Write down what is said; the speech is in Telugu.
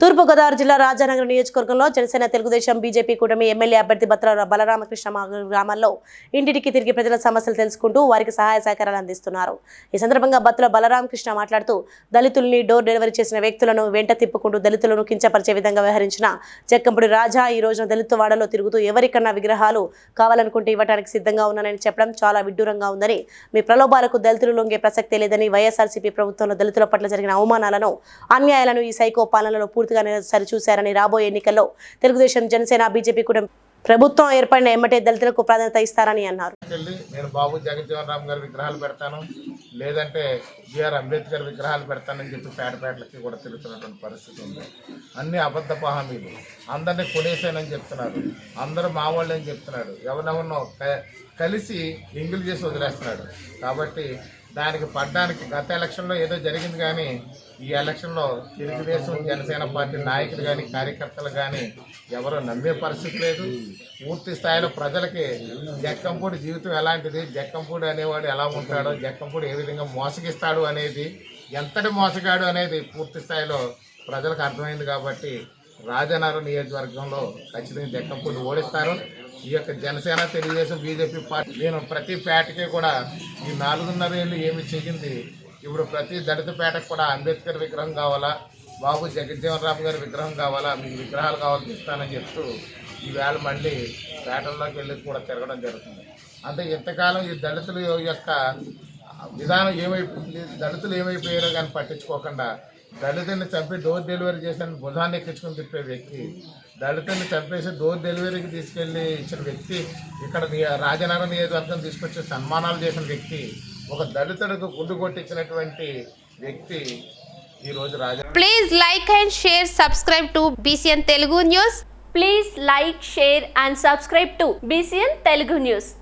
తూర్పుగోదావరి జిల్లా రాజానగరం నియోజకవర్గంలో జనసేన తెలుగుదేశం బీజేపీ కూటమి ఎమ్మెల్యే అభ్యర్థి బత్ర బలరామకృష్ణ గ్రామాల్లో ఇంటింటికి తిరిగి ప్రజల సమస్యలు తెలుసుకుంటూ వారికి సహాయ సహకారాలు అందిస్తున్నారు. ఈ సందర్భంగా బత్తుల బలరామకృష్ణ మాట్లాడుతూ దళితుల్ని డోర్ డెలివరీ చేసిన వ్యక్తులను వెంట తిప్పుకుంటూ దళితులను కించపరిచే విధంగా వ్యవహరించిన చెక్కంపుడి రాజా ఈ రోజున దళిత వాడలో తిరుగుతూ ఎవరికన్నా విగ్రహాలు కావాలనుకుంటే ఇవ్వడానికి సిద్ధంగా ఉన్నానని చెప్పడం చాలా విడ్డూరంగా ఉందని మీ ప్రలోభాలకు దళితులు లొంగే ప్రసక్తే లేదని వైఎస్ఆర్సీపీ ప్రభుత్వంలో దళితుల పట్ల జరిగిన అవమానాలను అన్యాయాలను ఈ సైకో పాలనలో పూర్తిగా సరిచూశారని రాబోయే ఎన్నికల్లో తెలుగుదేశం జనసేన బీజేపీ కూడా ప్రభుత్వం ఏర్పడిన ఎమ్మటే దళితులకు ప్రాధాన్యత ఇస్తారని అన్నారు. నేను బాబు జగజ్జీవన్ రామ్ గారి విగ్రహాలు పెడతాను లేదంటే బిఆర్ అంబేద్కర్ విగ్రహాలు పెడతానని చెప్పి పేటపేటలకి కూడా తిరుగుతున్నటువంటి పరిస్థితి ఉంది. అన్ని అబద్ధపు హామీలు అందరినీ కొనేసానని చెప్తున్నారు. అందరూ మా వాళ్ళని చెప్తున్నాడు ఎవరెవరినో కలిసి ఎంగిల్ చేసి వదిలేస్తున్నాడు కాబట్టి దానికి పడ్డానికి గత ఎలక్షన్లో ఏదో జరిగింది కానీ ఈ ఎలక్షన్లో తెలుగుదేశం జనసేన పార్టీ నాయకులు కానీ కార్యకర్తలు కానీ ఎవరు నమ్మే పరిస్థితి లేదు. పూర్తి స్థాయిలో ప్రజలకి జక్కంపూడి జీవితం ఎలాంటిది? జక్కంపూడి అనేవాడు ఎలా ఉంటాడో జక్కంపూడి ఏ విధంగా మోసగిస్తాడు అనేది ఎంతటి మోసగాడు అనేది పూర్తి స్థాయిలో ప్రజలకు అర్థమైంది కాబట్టి రాజనగరం నియోజకవర్గంలో ఖచ్చితంగా జక్కంపూడి ఓడిస్తారు. ఈ యొక్క జనసేన తెలుగుదేశం బీజేపీ పార్టీ నేను ప్రతి పేటకి కూడా ఈ నాలుగున్నర ఏళ్ళు ఏమి చెయ్యింది? ఇప్పుడు ప్రతి దళిత పేటకు కూడా అంబేద్కర్ విగ్రహం కావాలా? బాబు జగజ్జీవన్ రామ్ గారి విగ్రహం కావాలా? మీకు విగ్రహాలు కావాలని ఇస్తానని చెప్తూ ఈవేళ మళ్ళీ పేటల్లోకి వెళ్ళి కూడా తిరగడం జరుగుతుంది. అంటే ఇంతకాలం ఈ దళితుల యొక్క విధానం ఏమైపోయింది దళితులు ఏమైపోయారో కానీ పట్టించుకోకుండా దళితుని చంపి డోర్ డెలివరీ చేసిన బుధాన్ని ఎక్కించుకుని తిప్పే వ్యక్తి దళితుని చంపేసి డోర్ డెలివరీకి తీసుకెళ్ళి ఇచ్చిన వ్యక్తి ఇక్కడ రాజనగరం నియోజకవర్గం తీసుకొచ్చి సన్మానాలు చేసిన వ్యక్తి ఒక దళితుడికి గుండు కొట్టించినటువంటి వ్యక్తి ఈరోజు రాజ please like and share subscribe to BCN Telugu news please like share and subscribe to BCN Telugu news